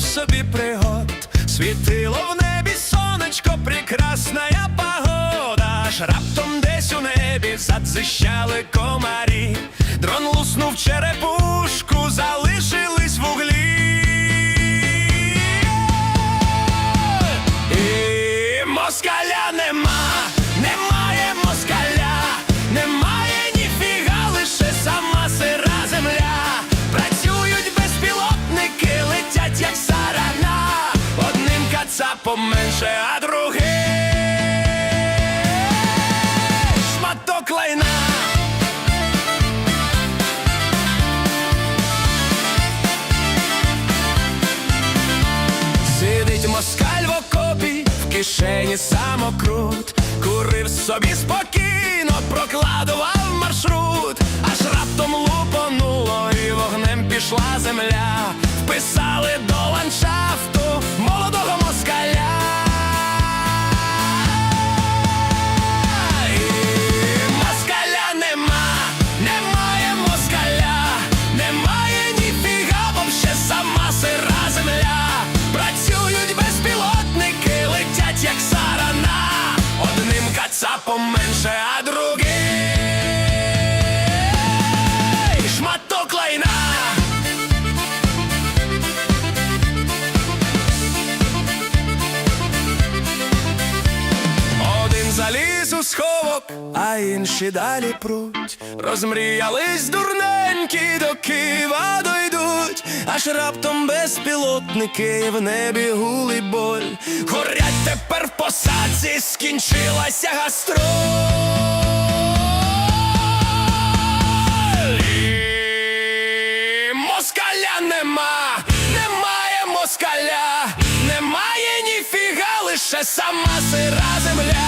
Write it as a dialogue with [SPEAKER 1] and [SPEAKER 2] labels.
[SPEAKER 1] собі пригод, світило в небі сонечко, прекрасна погода. Аж раптом десь у небі задзищали комарі. Дрон луснув черепушку, кацапом менше, а другим шматок лайна. Сидить москаль в окопі, в кишені самокрут, курив собі спокійно, прокладував маршрут, аж раптом лупонуло і вогнем пішла земля. Вписали up on my у сховок, а інші далі пруть. Розмріялись дурненькі, до Києва дойдуть, аж раптом безпілотники в небі гули боль. Горять тепер в посадці, скінчилася гастроль. І Москаля нема, немає москаля, немає ніфіга, лише сама сира земля.